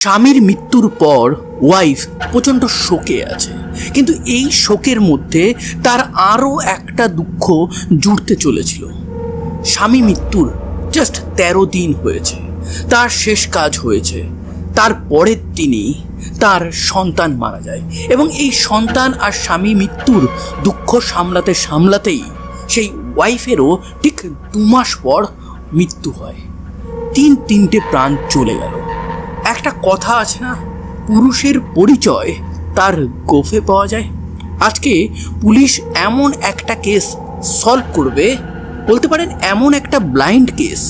স্বামীর মৃত্যুর পর ওয়াইফ প্রচণ্ড শোকে আছে। কিন্তু এই শোকের মধ্যে তার আরও একটা দুঃখ জুড়তে চলেছিল। স্বামী মৃত্যুর জাস্ট তেরো দিন হয়েছে। তার শেষ কাজ হয়েছে। তার পরের দিনই তার সন্তান মারা যায় এবং এই সন্তান আর স্বামী মৃত্যুর দুঃখ সামলাতে সামলাতেই সেই ওয়াইফেরও ঠিক দু মাস পর মৃত্যু হয়। তিন তিনটে প্রাণ চলে গেল। একটা কথা আছে না, পুরুষের পরিচয় তার গোফে পাওয়া যায়। আজকে পুলিশ এমন একটা কেস সলভ করবে, বলতে পারেন এমন একটা ব্লাইন্ড কেস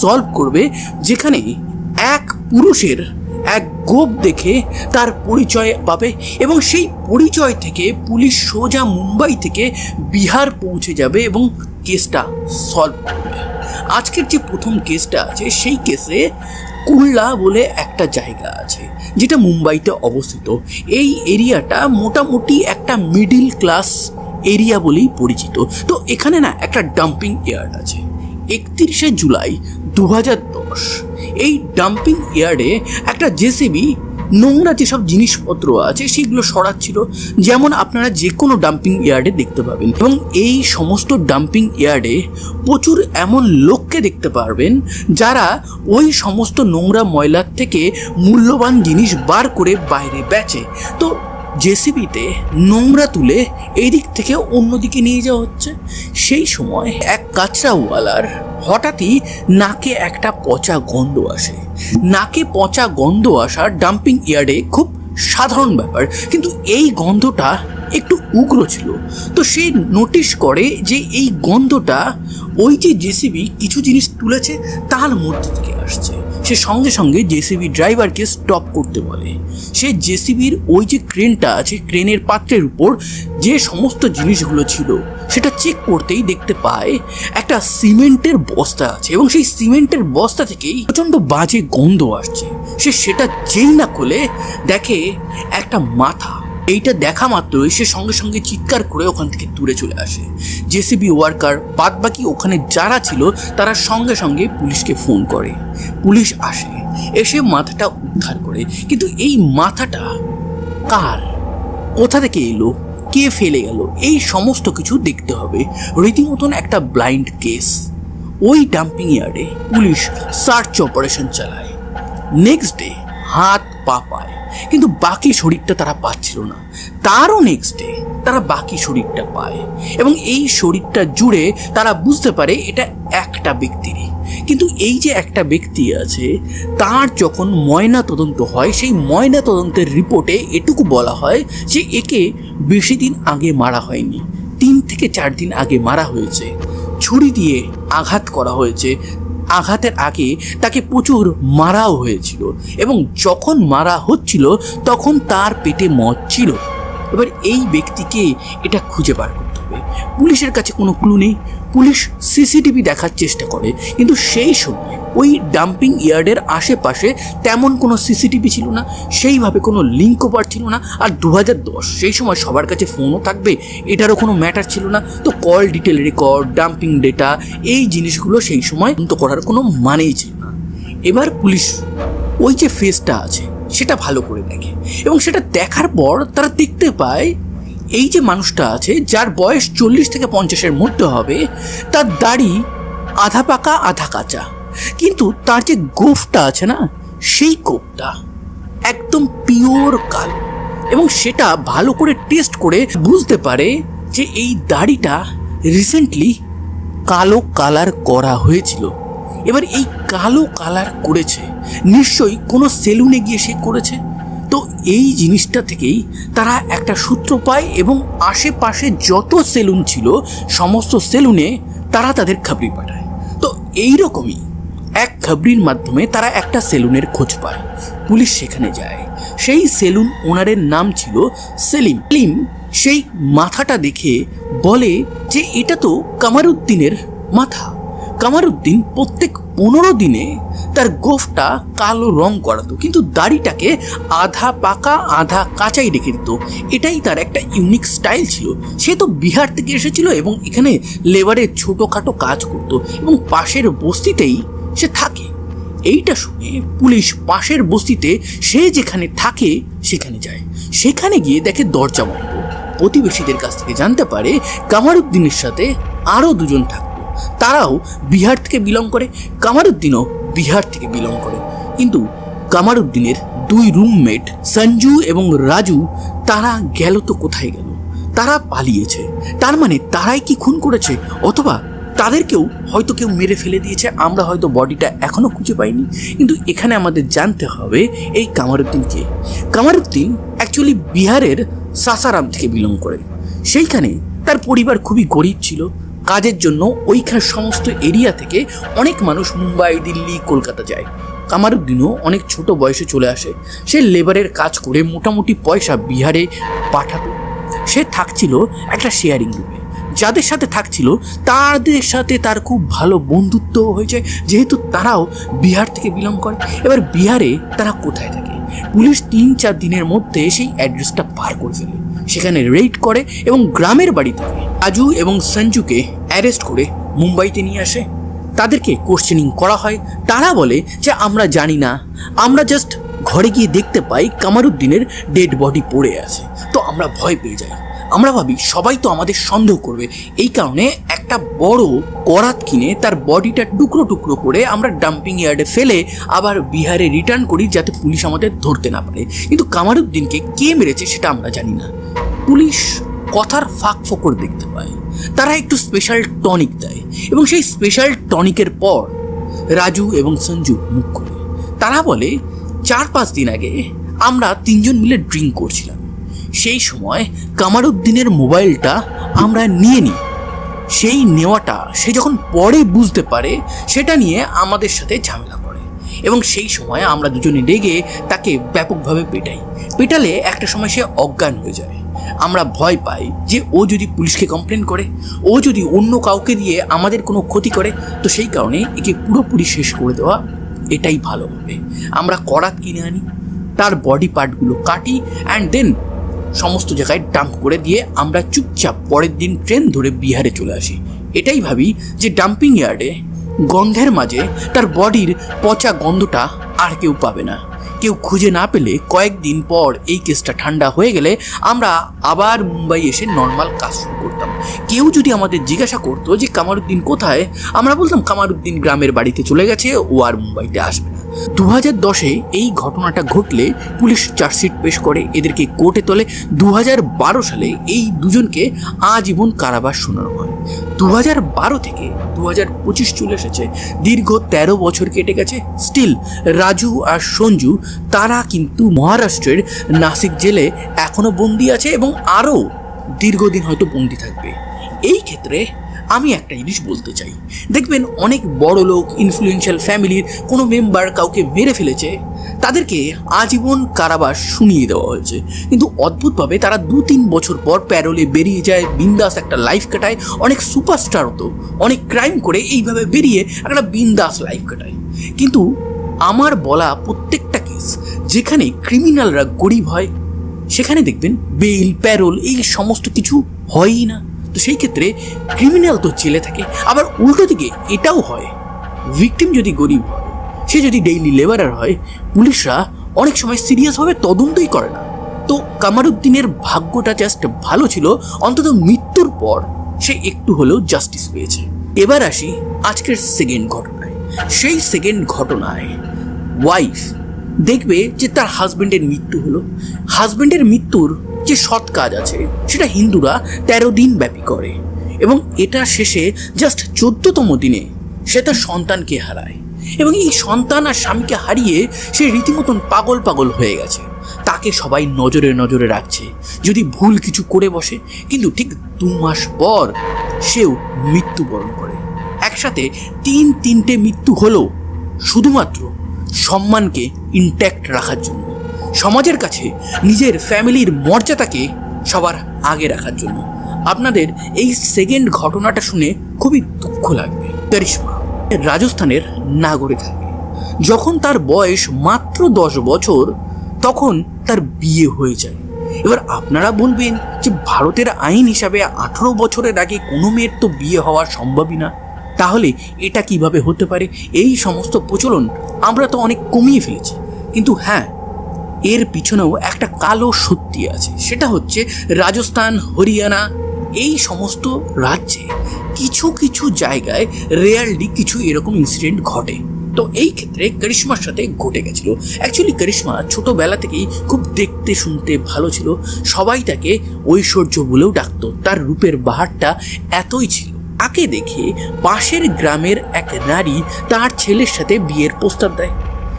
সলভ করবে, যেখানে এক পুরুষের এক গোপ দেখে তার পরিচয় পাবে এবং সেই পরিচয় থেকে পুলিশ সোজা মুম্বাই থেকে বিহার পৌঁছে যাবে এবং কেসটা সলভ করবে। আজকের যে প্রথম কেসটা আছে, সেই কেসে কুল্লা বলে একটা জায়গা আছে, যেটা মুম্বাইতে অবস্থিত। এই এরিয়াটা মোটামুটি একটা মিডিল ক্লাস এরিয়া বলেই পরিচিত। তো এখানে না একটা ডাম্পিং ইয়ার্ড আছে। একত্রিশে জুলাই দু হাজার দশ, এই ডাম্পিং ইয়ার্ডে একটা জেসিবি নোংরা যেসব জিনিসপত্র আছে, সেগুলো সরাচ্ছিল। যেমন আপনারা যে কোনো ডাম্পিং ইয়ার্ডে দেখতে পাবেন। এবং এই সমস্ত ডাম্পিং ইয়ার্ডে প্রচুর এমন লোককে দেখতে পারবেন, যারা ওই সমস্ত নোংরা ময়লার থেকে মূল্যবান জিনিস বার করে বাইরে বেচে। তো জেসিবিতে নোংরা তুলে এই দিক থেকে অন্যদিকে নিয়ে যাওয়া হচ্ছে। সেই সময় এক কাঁচরাওয়ালার হঠাৎই নাকে একটা পচা গন্ধ আসে। নাকে পচা গন্ধ আসা ডাম্পিং ইয়ার্ডে খুব সাধারণ ব্যাপার, কিন্তু এই গন্ধটা একটু উগ্র ছিল। তো সে নোটিশ করে যে এই গন্ধটা ওই যে জেসিবি কিছু জিনিস তুলেছে, তার মধ্যে থেকে আসছে। সে সঙ্গে সঙ্গে জেসিবি ড্রাইভারকে স্টপ করতে বলে। সে জেসিবির ওই যে ক্রেনটা আছে, ক্রেনের পাত্রের উপর যে সমস্ত জিনিসগুলো ছিল, সেটা চেক করতেই দেখতে পায় একটা সিমেন্টের বস্তা আছে এবং সেই সিমেন্টের বস্তা থেকেই প্রচণ্ড বাজে গন্ধ আসছে। সে সেটা যেই না খুলে দেখে একটা মাথা এইটা দেখা মাত্রই সে সঙ্গে সঙ্গে চিৎকার করে ওখান থেকে দূরে চলে আসে। জেসিবি ওয়ার্কার বাদ বাকি ওখানে যারা ছিল, তারা সঙ্গে সঙ্গে পুলিশকে ফোন করে। পুলিশ আসে, এসে মাথাটা উদ্ধার করে। কিন্তু এই মাথাটা কার? কোথা থেকে এলো? কে ফেলে গেল? এই সমস্ত কিছু দেখতে হবে। রীতিমতন একটা ব্লাইন্ড কেস। ওই ডাম্পিং ইয়ার্ডে পুলিশ সার্চ অপারেশন চালায়। নেক্সট ডে হাত পা পায়। কিন্তু বাকি শরীরটা তারা পাচ্ছিল না। তারও নেক্সট ডে তারা বাকি শরীরটা পায়। এবং এই শরীরটা জুড়ে তারা বুঝতে পারে এটা একটা ব্যক্তিরই কিন্তু এই যে একটা ব্যক্তি আছে, তার যখন ময়না তদন্ত হয়, সেই ময়না তদন্তের রিপোর্টে এটুকু বলা হয় যে একে বেশি দিন আগে মারা হয়নি। তিন থেকে চার দিন আগে মারা হয়েছে। ছুরি দিয়ে আঘাত করা হয়েছে। আঘাতের আগে তাকে প্রচুর মারাও হয়েছিল এবং যখন মারা হচ্ছিল তখন তার পেটে মদ ছিল। এবার এই ব্যক্তিকে এটা খুঁজে বার করতে হবে। পুলিশের কাছে কোনো ক্লু নেই। পুলিশ সিসিটিভি দেখার চেষ্টা করে, কিন্তু সেই সময় ওই ডাম্পিং ইয়ার্ডের আশেপাশে তেমন কোনো সিসিটিভি ছিল না, সেইভাবে কোনো লিঙ্কও ছিল না, আর দু হাজার দশ সেই সময় সবার কাছে ফোনও থাকবে, এটারও কোনো ম্যাটার ছিল না। তো call detail record dumping data এই জিনিসগুলো সেই সময় তদন্ত করার কোনো মানেই ছিল না। এবার পুলিশ ওই যে ফেসটা আছে, সেটা ভালো করে দেখে, এবং সেটা দেখার পর তারা দেখতে পায় এই যে মানুষটা আছে, যার বয়স চল্লিশ থেকে পঞ্চাশের মধ্যে হবে, তার দাড়ি আধা পাকা, আধা কাঁচা। কিন্তু তার যে গোফটা আছে না, সেই গোফটা একদম পিওর কালো। এবং সেটা ভালো করে টেস্ট করে বুঝতে পারে যে এই দাড়িটা রিসেন্টলি কালো কালার করা হয়েছিল। এবার এই কালো কালার করেছে, নিশ্চয়ই কোনো সেলুনে গিয়ে সে করেছে? তো এই জিনিসটা থেকেই তারা একটা সূত্র পায় এবং আশেপাশে যত সেলুন ছিল, সমস্ত সেলুনে তারা তাদের খাবরি পাঠায়। তো এই রকমই এক খাবরির মাধ্যমে তারা একটা সেলুনের খোঁজ পায়। পুলিশ সেখানে যায়। সেই সেলুন ওনারের নাম ছিল সেলিম। সেলিম সেই মাথাটা দেখে বলে যে, এটা তো কামারুদ্দিনের মাথা। কামারুদ্দিন প্রত্যেক পনেরো দিনে তার গোফটা কালো রং করাতো, কিন্তু দাড়িটাকে আধা পাকা, আধা কাঁচাই রেখে দিত। এটাই তার একটা ইউনিক স্টাইল ছিল। সে তো বিহার থেকে এসেছিল এবং এখানে লেবারের ছোটোখাটো কাজ করতো এবং পাশের বস্তিতেই সে থাকে। এইটা শুনে পুলিশ পাশের বস্তিতে সে যেখানে থাকে, সেখানে যায়। সেখানে গিয়ে দেখে দরজা বন্ধ। প্রতিবেশীদের কাছ থেকে জানতে পারে কামারুদ্দিনের সাথে আরও দুজন থাকতো। তারাও বিহার থেকে বিলং করে কামারুদ্দিনও বিহার থেকে বিলং করে। কিন্তু কামারুদ্দিনের দুই রুমমেট সঞ্জু এবং রাজু, তারা গেল তো কোথায় গেল? তারা পালিয়েছে। তার মানে তারাই কি খুন করেছে? অথবা তাদেরকেও হয়তো কেউ মেরে ফেলে দিয়েছে, আমরা হয়তো বডিটা এখনও খুঁজে পাইনি। কিন্তু এখানে আমাদের জানতে হবে এই কামারুদ্দিনকে। কামারুদ্দিন অ্যাকচুয়ালি বিহারের সাসারাম থেকে বিলং করে। সেইখানে তার পরিবার খুবই গরিব ছিল। কাজের জন্য ওইখানে সমস্ত এরিয়া থেকে অনেক মানুষ মুম্বাই, দিল্লি, কলকাতা যায়। কামারুদ্দিনও অনেক ছোট বয়সে চলে আসে। সে লেবারের কাজ করে মোটামুটি পয়সা বিহারে পাঠাতো। সে থাকছিল একটা শেয়ারিং রুমে যাদের সাথে থাকছিল, তাদের সাথে তার খুব ভালো বন্ধুত্ব হয়েছে, যেহেতু তারাও বিহার থেকে বিলং করে। এবার বিহারে তারা কোথায় থাকে? পুলিশ তিন চার দিনের মধ্যে সেই অ্যাড্রেসটা পার করে ফেলে। সেখানে রেড করে এবং গ্রামের বাড়ি থেকে রাজু এবং সঞ্জুকে অ্যারেস্ট করে মুম্বাইতে নিয়ে আসে। তাদেরকে কোশ্চেনিং করা হয়। তারা বলে যে, আমরা জানি না। আমরা জাস্ট ঘরে গিয়ে দেখতে পাই কামারুদ্দিনের ডেড বডি পড়ে আছে। তো আমরা ভয় পেয়ে যাই। আমরা ভাবি, সবাই তো আমাদের সন্দেহ করবে। এই কারণে একটা বড় করাত কিনে তার বডিটা টুকরো টুকরো করে আমরা ডাম্পিং ইয়ার্ডে ফেলে আবার বিহারে রিটার্ন করি যাতে পুলিশ আমাদের ধরতে না পারে। কিন্তু কামারুদ্দিনকে কে মেরেছে সেটা আমরা জানি না। পুলিশ কথার ফাঁক ফোকর দেখতে পায়। তারা একটু স্পেশাল টনিক দেয় এবং সেই স্পেশাল টনিকের পর রাজু এবং সঞ্জু মুখ খোলে। তারা বলে, চার পাঁচ দিন আগে আমরা তিনজন মিলে ড্রিঙ্ক করছিলাম। সেই সময় কামারুদ্দিনের মোবাইলটা আমরা নিয়ে নিই। সেই নেওয়াটা সে যখন পরে বুঝতে পারে, সেটা নিয়ে আমাদের সাথে ঝামেলা করে এবং সেই সময় আমরা দুজনে রেগে তাকে ব্যাপকভাবে পেটাই। পেটালে একটা সময় সে অজ্ঞান হয়ে যায়। আমরা ভয় পাই যে ও যদি পুলিশকে কমপ্লেন করে, ও যদি অন্য কাউকে দিয়ে আমাদের কোনো ক্ষতি করে, তো সেই কারণে একে পুরোপুরি শেষ করে দেওয়া এটাই ভালো হবে। আমরা করাত কিনে আনি, তার বডি পার্টগুলো কাটি অ্যান্ড দেন সমস্ত জায়গায় ডাম্প করে দিয়ে আমরা চুপচাপ পরের দিন ট্রেন ধরে বিহারে চলে আসি। এটাই ভাবি যে ডাম্পিং ইয়ার্ডে গন্ধের মাঝে তার বডির পচা গন্ধটা আর কেউ পাবে না। কেউ খুঁজে না পেলে কয়েকদিন পর এই কেসটা ঠান্ডা হয়ে গেলে আমরা আবার মুম্বাই এসে নর্মাল কাজ শুরু করতাম। কেউ যদি আমাদের জিজ্ঞাসা করতো যে কামারুদ্দিন কোথায়, আমরা বলতাম কামারুদ্দিন গ্রামের বাড়িতে চলে গেছে, ও আর মুম্বাইতে আসবে দু হাজার দশে এই ঘটনাটা ঘটলে পুলিশ চার্জশিট পেশ করে এদেরকে কোর্টে তোলে। দু হাজার বারো সালে এই দুজনকে আজীবন কারাবাস শোনানো হয়। দু হাজার বারো থেকে দু হাজার পঁচিশ চলে এসেছে। দীর্ঘ তেরো বছর কেটে গেছে। স্টিল, রাজু আর সঞ্জু, তারা কিন্তু মহারাষ্ট্রের নাসিক জেলে এখনও বন্দি আছে এবং আরও দীর্ঘদিন হয়তো বন্দি থাকবে। এই ক্ষেত্রে আমি একটা জিনিস বলতে চাই। দেখবেন অনেক বড় লোক ইনফ্লুয়েন্সিয়াল ফ্যামিলির কোনো মেম্বার কাউকে মেরে ফেলেছে, তাদেরকে আজীবন কারাবাস শুনিয়ে দেওয়া হয়েছে। কিন্তু অদ্ভুতভাবে তারা দু তিন বছর পর প্যারোলে বেরিয়ে যায়, বিন্দাস একটা লাইফ কাটায়, অনেক সুপারস্টার হতো, অনেক ক্রাইম করে এইভাবে বেরিয়ে একটা বিন্দাস লাইফ কাটায়। কিন্তু আমার বলা প্রত্যেকটা কেস যেখানে ক্রিমিনালরা গরিব হয়, সেখানে দেখবেন বেল প্যারোল এই সমস্ত কিছু হয়ই না। তো সেই ক্ষেত্রে ক্রিমিনাল তো জেলে থাকে। আবার উল্টো দিকে এটাও হয় ভিকটিম যদি গরিব হয়, সে যদি ডেইলি লেবারার হয়, পুলিশরা অনেক সময় সিরিয়াসভাবে তদন্তই করে না। তো কামারুদ্দিনের ভাগ্যটা জাস্ট ভালো ছিল, অন্তত মৃত্যুর পর সে একটু হলেও জাস্টিস পেয়েছে। এবার আসি আজকের সেকেন্ড ঘটনায়। সেই সেকেন্ড ঘটনায় ওয়াইফ দেখবে যে তার হাজবেন্ডের মৃত্যু হলো। হাজবেন্ডের মৃত্যুর যে সৎ কাজ আছে, সেটা হিন্দুরা তেরো দিন ব্যাপী করে। এবং এটা শেষে জাস্ট চোদ্দতম দিনে সে তার সন্তানকে হারায়। এবং এই সন্তান আর স্বামীকে হারিয়ে সে রীতিমতন পাগল পাগল হয়ে গেছে। তাকে সবাই নজরে নজরে রাখছে। যদি ভুল কিছু করে বসে, কিন্তু ঠিক দু মাস পর সেও মৃত্যুবরণ করে। একসাথে তিন তিনটে মৃত্যু হলো শুধুমাত্র সম্মানকে ইনট্যাক্ট রাখার জন্য। সমাজের কাছে নিজের ফ্যামিলির মর্যাদাকে সবার আগে রাখার জন্য। আপনাদের এই সেকেন্ড ঘটনাটা শুনে খুবই দুঃখ লাগবে। করিশ্মা রাজস্থানের নাগরে থাকে যখন তার বয়স মাত্র দশ বছর, তখন তার বিয়ে হয়ে যায়। এবার আপনারা বলবেন যে ভারতের আইন হিসাবে আঠারো বছরের আগে কোনো মেয়ের তো বিয়ে হওয়া সম্ভবই না। তাহলে এটা কীভাবে হতে পারে? এই সমস্ত প্রচলন আমরা তো অনেক কমিয়ে ফেলেছি। কিন্তু হ্যাঁ এর পিছনেও একটা কালো সত্যি আছে। সেটা হচ্ছে রাজস্থান, হরিয়ানা এই সমস্ত রাজ্যে কিছু কিছু জায়গায় রেয়ারলি কিছু এরকম ইনসিডেন্ট ঘটে। তো এই ক্ষেত্রে করিশ্মার সাথে ঘটে গেছিল। অ্যাকচুয়ালি করিশ্মা ছোটোবেলা থেকেই খুব দেখতে শুনতে ভালো ছিল। সবাই তাকে ঐশ্বর্য বলেও ডাকতো। তার রূপের বাহারটা এতই ছিল। তাকে দেখে পাশের গ্রামের এক নারী তার ছেলের সাথে বিয়ের প্রস্তাব দেয়।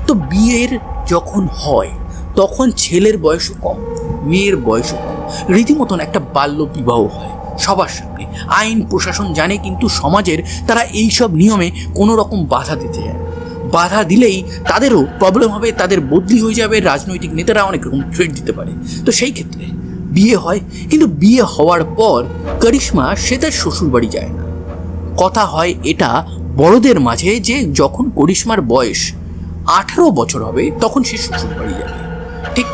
তো বিয়ের যখন হয় তখন ছেলের বয়সও কম, মেয়ের বয়সও কম। রীতিমতন একটা বাল্য বিবাহ হয় সবার সামনে। আইন, প্রশাসন জানে কিন্তু সমাজের তারা এইসব নিয়মে কোনো রকম বাধা দিতে যায় বাধা দিলেই তাদেরও প্রবলেম হবে, তাদের বদলি হয়ে যাবে, রাজনৈতিক নেতারা অনেক রকম থ্রেট দিতে পারে। তো সেই ক্ষেত্রে বিয়ে হয়, কিন্তু বিয়ে হওয়ার পর করিশ্মা সে তার শ্বশুর বাড়ি যায় না। কথা হয় এটা বড়দের মাঝে যে যখন করিশ্মার বয়স আঠারো বছর হবে, তখন সে শ্বশুর বাড়ি যাবে। ঠিক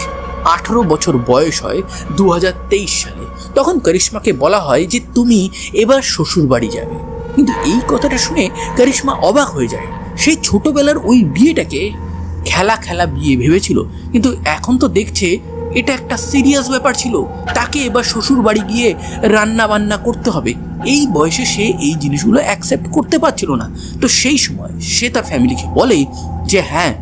আঠারো বছর বয়স হয় দু হাজার তেইশ সালে। তখন করিশ্মাকে বলা হয় যে তুমি এবার শ্বশুর বাড়ি যাবে। কিন্তু এই কথাটা শুনে করিশ্মা অবাক হয়ে যায়। সেই ছোটবেলার ওই বিয়েটাকে খেলা খেলা বিয়ে ভেবেছিল, কিন্তু এখন তো দেখছে এটা একটা সিরিয়াস ব্যাপার ছিল। তাকে এবার শ্বশুর বাড়ি গিয়ে রান্না বান্না করতে হবে। এই বয়সে সে এই জিনিসগুলো অ্যাকসেপ্ট করতে পারছিল না। তো সেই সময় সে তার ফ্যামিলিকে বলে যে হ্যাঁ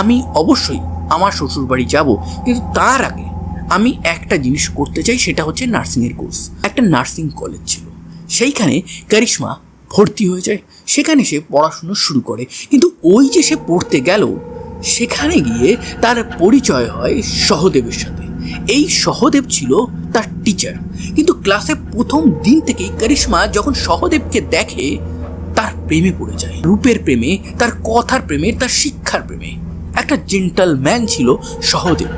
আমি অবশ্যই আমার শ্বশুর বাড়ি যাব, কিন্তু তার আগে আমি একটা জিনিস করতে চাই, সেটা হচ্ছে নার্সিংয়ের কোর্স। একটা নার্সিং কলেজ ছিল। সেইখানে কারিশ্মা ভর্তি হয়ে যায়। সেখানে সে পড়াশুনো শুরু করে। কিন্তু ওই যে সে পড়তে গেল, সেখানে গিয়ে তার পরিচয় হয় সহদেবের সাথে। এই সহদেব ছিল তার টিচার কিন্তু ক্লাসে প্রথম দিন থেকেই করিশ্মা যখন সহদেবকে দেখে, তার প্রেমে পড়ে যায়। রূপের প্রেমে, তার কথার প্রেমে, তার শিক্ষার প্রেমে। একটা জেন্টাল ম্যান ছিল সহদেব।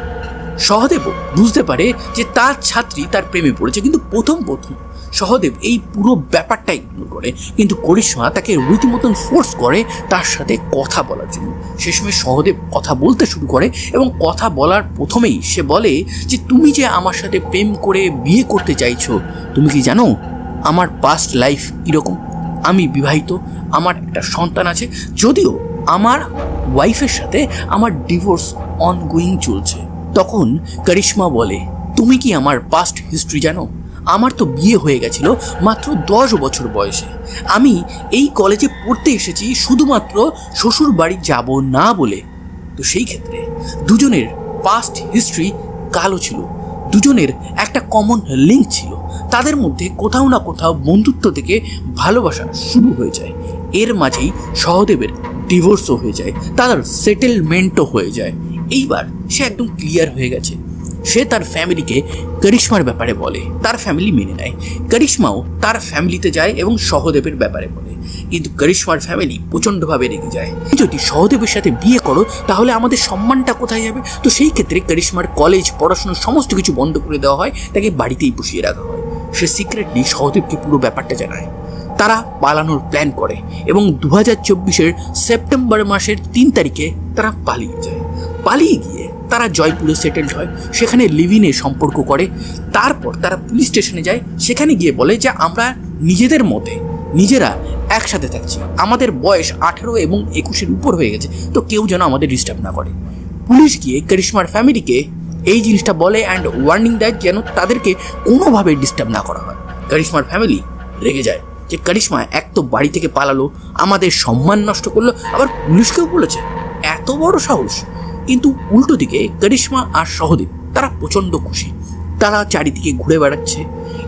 সহদেব বুঝতে পারে যে তার ছাত্রী তার প্রেমে পড়েছে, কিন্তু প্রথম প্রথম সহদেব এই পুরো ব্যাপারটা ইগনোর করে। কিন্তু করিশ্মা তাকে রীতিমতন ফোর্স করে তার সাথে কথা বলার জন্য। সে সময় সহদেব কথা বলতে শুরু করে এবং কথা বলার প্রথমেই সে বলে যে, তুমি যে আমার সাথে প্রেম করে বিয়ে করতে চাইছো, তুমি কি জানো আমার পাস্ট লাইফ কীরকম? আমি বিবাহিত, আমার একটা সন্তান আছে, যদিও আমার ওয়াইফের সাথে আমার ডিভোর্স অনগোয়িং চলছে। তখন করিশ্মা বলে, তুমি কি আমার পাস্ট হিস্ট্রি জানো? আমার তো বিয়ে হয়ে গেছিল মাত্র দশ বছর বয়সে। আমি এই কলেজে পড়তে এসেছি শুধুমাত্র শ্বশুর বাড়ি যাব না বলে। তো সেই ক্ষেত্রে দুজনের পাস্ট হিস্ট্রি কালো ছিল। দুজনের একটা কমন লিঙ্ক ছিল। তাদের মধ্যে কোথাও না কোথাও বন্ধুত্ব থেকে ভালোবাসা শুরু হয়ে যায়। এর মাঝেই সহদেবের ডিভোর্সও হয়ে যায়, তার সেটেলমেন্টও হয়ে যায়। এইবার সে একদম ক্লিয়ার হয়ে গেছে। সে তার ফ্যামিলিকে করিশ্মার ব্যাপারে বলে, তার ফ্যামিলি মেনে নেয়। করিশ্মাও তার ফ্যামিলিতে যায় এবং সহদেবের ব্যাপারে বলে। কিন্তু করিশ্মার ফ্যামিলি প্রচণ্ডভাবে রেগে যায়। যদি সহদেবের সাথে বিয়ে করো, তাহলে আমাদের সম্মানটা কোথায় যাবে? তো সেই ক্ষেত্রে করিশ্মার কলেজ পড়াশোনা সমস্ত কিছু বন্ধ করে দেওয়া হয়, তাকে বাড়িতেই বসিয়ে রাখা হয়। সে সিক্রেটলি সহদেবকে পুরো ব্যাপারটা জানায়। তারা পালানোর প্ল্যান করে এবং দু হাজার চব্বিশের সেপ্টেম্বর মাসের তিন তারিখে তারা পালিয়ে যায়। পালিয়ে গিয়ে তারা জয়পুরে সেটেলড হয়, সেখানে লিভিনে সম্পর্ক করে, তারপর তারা পুলিশ স্টেশনে যায়, সেখানে গিয়ে বলে যে, আমরা নিজেদের মতে নিজেরা একসাথে থাকছি। আমাদের বয়স আঠেরো এবং একুশের উপর হয়ে গেছে, তো কেউ যেন আমাদের ডিস্টার্ব না করে। পুলিশ গিয়ে করিশ্মার ফ্যামিলিকে এই জিনিসটা বলে অ্যান্ড ওয়ার্নিং দেয় যেন তাদেরকে কোনোভাবে ডিস্টার্ব না করা হয়। করিশ্মার ফ্যামিলি রেগে যায়। যে করিশ্মা এক তো বাড়ি থেকে পালালো, আমাদের সম্মান নষ্ট করল, আবার পুলিশকেও বলেছে। এত বড় সাহস। কিন্তু উল্টো দিকে করিশ্মা আর সহদেব, তারা প্রচণ্ড খুশি। তারা চারিদিকে ঘুরে বেড়াচ্ছে।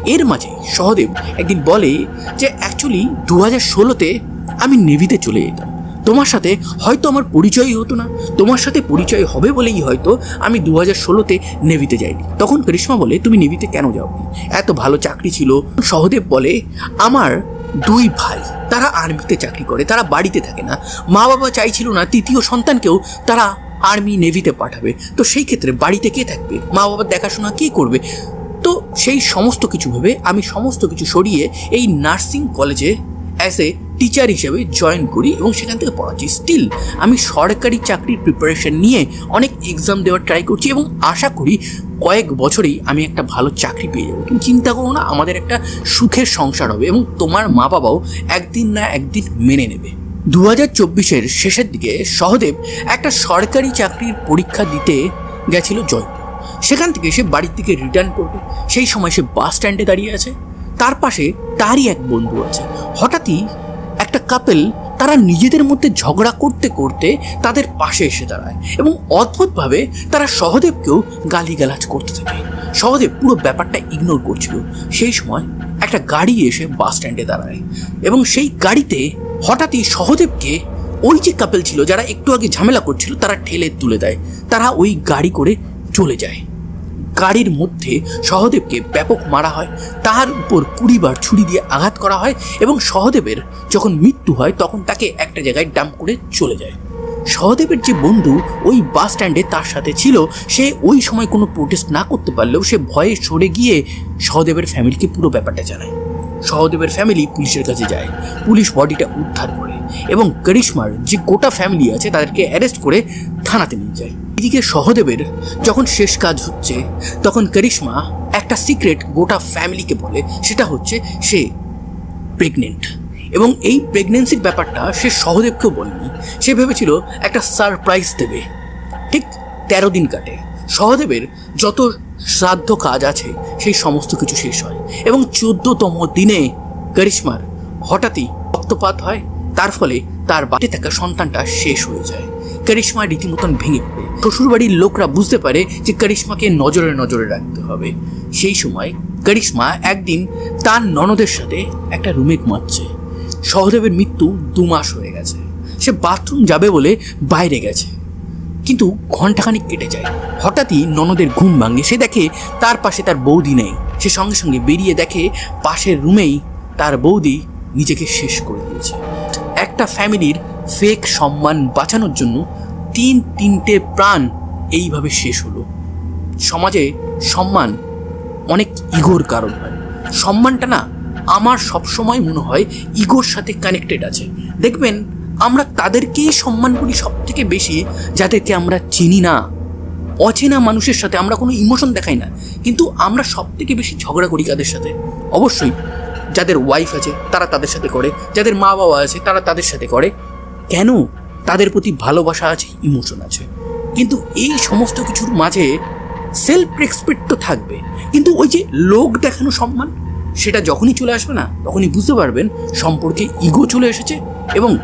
এর মাঝে সহদেব একদিন বলে যে অ্যাকচুয়ালি দু হাজার ষোলোতে আমি নেভিতে চলে যেতাম। তোমার সাথে হয়তো আমার পরিচয়ই হতো না। তোমার সাথে পরিচয় হবে বলেই হয়তো আমি দু হাজার ষোলোতে নেভিতে যাইনি। তখন করিশ্মা বলে, তুমি নেভিতে কেন যাও? এত ভালো চাকরি ছিল। সহদেব বলে, আমার দুই ভাই, তারা আর্মিতে চাকরি করে, তারা বাড়িতে থাকে না। মা বাবা চাইছিল না, তৃতীয় সন্তানকেও তারা আর্মি নেভিতে পাঠাবে। তো সেই ক্ষেত্রে বাড়িতে কে থাকবে? মা বাবার দেখাশোনা কে করবে? তো সেই সমস্ত কিছু ভেবে আমি সমস্ত কিছু সরিয়ে এই নার্সিং কলেজে অ্যাজ এ টিচার হিসেবে জয়েন করি এবং সেখান থেকে পড়াচ্ছি। স্টিল আমি সরকারি চাকরির প্রিপারেশন নিয়ে অনেক এক্সাম দেওয়ার ট্রাই করছি এবং আশা করি কয়েক বছরেই আমি একটা ভালো চাকরি পেয়ে যাব। তুমি চিন্তা করো না, আমাদের একটা সুখের সংসার হবে এবং তোমার মা বাবাও একদিন না একদিন মেনে নেবে। দু হাজার চব্বিশের শেষের দিকে সহদেব একটা সরকারি চাকরির পরীক্ষা দিতে গেছিল জয়পুর। সেখান থেকে সে বাড়ির দিকে রিটার্ন করবে। সেই সময় সে বাস স্ট্যান্ডে দাঁড়িয়ে আছে। তার পাশে তারই এক বন্ধু আছে। হঠাৎই একটা কাপেল তারা নিজেদের মধ্যে ঝগড়া করতে করতে তাদের পাশে এসে দাঁড়ায় এবং অদ্ভুতভাবে তারা সহদেবকেও গালিগালাজ করতে থাকে। সহদেব পুরো ব্যাপারটা ইগনোর করছিল। সেই সময় একটা গাড়ি এসে বাস স্ট্যান্ডে দাঁড়ায় এবং সেই গাড়িতে হঠাৎই সহদেবকে ওই যে কাপেল ছিল যারা একটু আগে ঝামেলা করছিল, তারা ঠেলে তুলে দেয়। তারা ওই গাড়ি করে চলে যায়। গাড়ির মধ্যে সহদেবকে ব্যাপক মারা হয়। তার উপর কুড়ি বার ছুরি দিয়ে আঘাত করা হয় এবং সহদেবের যখন মৃত্যু হয়, তখন তাকে একটা জায়গায় ডাম্প করে চলে যায়। সহদেবের যে বন্ধু ওই বাস স্ট্যান্ডে তার সাথে ছিল, সে ওই সময় কোনো প্রোটেস্ট না করতে পারলেও সে ভয়ে সরে গিয়ে সহদেবের ফ্যামিলিকে পুরো ব্যাপারটা জানায়। সহদেবের ফ্যামিলি পুলিশের কাছে যায়। পুলিশ বডিটা উদ্ধার করে এবং করিশ্মার যে গোটা ফ্যামিলি আছে, তাদেরকে অ্যারেস্ট করে থানাতে নিয়ে যায়। এদিকে সহদেবের যখন শেষ কাজ হচ্ছে, তখন করিশ্মা একটা সিক্রেট গোটা ফ্যামিলিকে বলে, সেটা হচ্ছে সে প্রেগনেন্ট এবং এই প্রেগনেন্সির ব্যাপারটা সে সহদেবকেও বলেনি। সে ভেবেছিল একটা সারপ্রাইজ দেবে। ঠিক তেরো দিন কাটে। সহদেবের যত শ্রাদ্ধ কাজ আছে, সেই সমস্ত কিছু শেষ হয়। এবং চোদ্দতম দিনে করিশ্মার হঠাৎই রক্তপাত হয়। তার ফলে তার বাড়িতে থাকা সন্তানটা শেষ হয়ে যায়। করিশ্মা রীতিমতন ভেঙে পড়ে। শ্বশুরবাড়ির লোকরা বুঝতে পারে যে করিশ্মাকে নজরে নজরে রাখতে হবে। সেই সময় করিশ্মা একদিন তার ননদের সাথে একটা রুমে ঘুমাচ্ছে। সহদেবের মৃত্যু দু মাস হয়ে গেছে। সে বাথরুম যাবে বলে বাইরে গেছে। কিন্তু ঘন্টাখানিক কেটে যায়। হঠাৎই ননদের ঘুম ভাঙে। সে দেখে তার পাশে তার বৌদি নেই। সে সঙ্গে সঙ্গে বেরিয়ে দেখে পাশের রুমেই তার বৌদি নিজেকে শেষ করে দিয়েছে। একটা ফ্যামিলির ফেক সম্মান বাঁচানোর জন্য তিন তিনটে প্রাণ এইভাবে শেষ হলো। সমাজে সম্মান অনেক ইগোর কারণ হয়। সম্মানটা না আমার সবসময় মনে হয় ইগোর সাথে কানেক্টেড আছে। দেখবেন, আমরা তাদেরকেই সম্মান করি সব থেকে বেশি, যাদেরকে আমরা চিনি না। অচেনা মানুষের সাথে আমরা কোনো ইমোশন দেখাই না। কিন্তু আমরা সব থেকে বেশি ঝগড়া করি কাদের সাথে? অবশ্যই, যাদের ওয়াইফ আছে, তারা তাদের সাথে করে। যাদের মা বাবা আছে, তারা তাদের সাথে করে। কেন? তাদের প্রতি ভালোবাসা আছে ইমোশন আছে। কিন্তু এই সমস্ত কিছুর মাঝে সেলফ রেসপেক্ট তো থাকবে। কিন্তু ওই যে লোক দেখানো সম্মান, সেটা যখনই চলে আসবে না, তখনই বুঝতে পারবেন সম্পর্কে ইগো চলে এসেছে এবং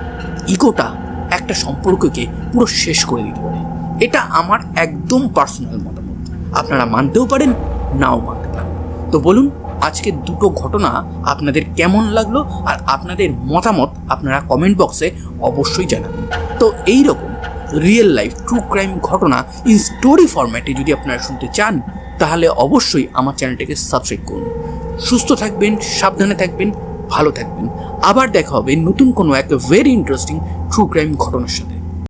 ইগোটা একটা সম্পর্ককে পুরো শেষ করে দিতে পারে। এটা আমার একদম পার্সোনাল মতামত। আপনারা মানতেও পারেন, নাও মানতে পারেন। তো বলুন আজকের দুটো ঘটনা আপনাদের কেমন লাগল আর আপনাদের মতামত আপনারা কমেন্ট বক্সে অবশ্যই জানান। তো এই রকম রিয়েল লাইফ ট্রু ক্রাইম ঘটনা ইন স্টোরি ফরম্যাটে যদি আপনারা শুনতে চান, তাহলে অবশ্যই আমার চ্যানেলটাকে সাবস্ক্রাইব করুন। সুস্থ থাকবেন, সাবধানে থাকবেন, ভালো থাকবেন। আবার দেখা হবে নতুন কোনো এক ভেরি ইন্টারেস্টিং ট্রু ক্রাইম ঘটনার সাথে।